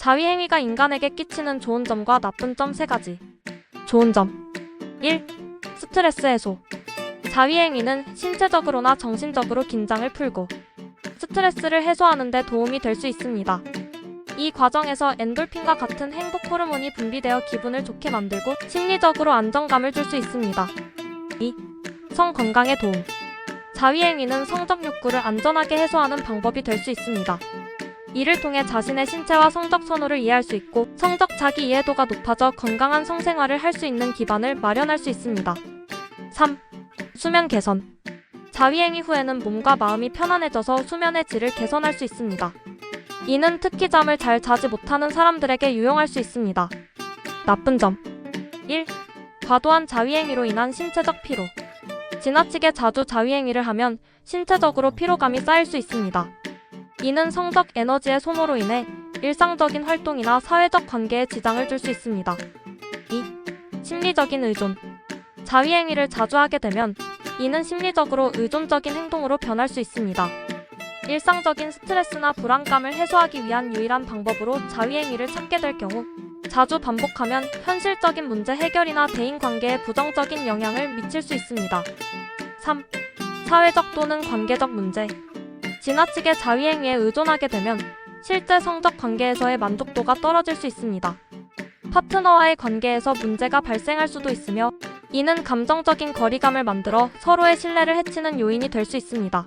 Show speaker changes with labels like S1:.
S1: 자위행위가 인간에게 끼치는 좋은 점과 나쁜 점 세 가지. 좋은 점. 1. 스트레스 해소. 자위행위는 신체적으로나 정신적으로 긴장을 풀고 스트레스를 해소하는 데 도움이 될 수 있습니다. 이 과정에서 엔돌핀과 같은 행복 호르몬이 분비되어 기분을 좋게 만들고 심리적으로 안정감을 줄 수 있습니다. 2. 성 건강에 도움. 자위행위는 성적 욕구를 안전하게 해소하는 방법이 될 수 있습니다. 이를 통해 자신의 신체와 성적 선호를 이해할 수 있고 성적 자기 이해도가 높아져 건강한 성생활을 할 수 있는 기반을 마련할 수 있습니다. 3. 수면 개선. 자위행위 후에는 몸과 마음이 편안해져서 수면의 질을 개선할 수 있습니다. 이는 특히 잠을 잘 자지 못하는 사람들에게 유용할 수 있습니다. 나쁜 점 1. 과도한 자위행위로 인한 신체적 피로. 지나치게 자주 자위행위를 하면 신체적으로 피로감이 쌓일 수 있습니다. 이는 성적 에너지의 소모로 인해 일상적인 활동이나 사회적 관계에 지장을 줄 수 있습니다. 2. 심리적인 의존. 자위행위를 자주 하게 되면 이는 심리적으로 의존적인 행동으로 변할 수 있습니다. 일상적인 스트레스나 불안감을 해소하기 위한 유일한 방법으로 자위행위를 찾게 될 경우 자주 반복하면 현실적인 문제 해결이나 대인 관계에 부정적인 영향을 미칠 수 있습니다. 3. 사회적 또는 관계적 문제. 지나치게 자위행위에 의존하게 되면 실제 성적 관계에서의 만족도가 떨어질 수 있습니다. 파트너와의 관계에서 문제가 발생할 수도 있으며 이는 감정적인 거리감을 만들어 서로의 신뢰를 해치는 요인이 될 수 있습니다.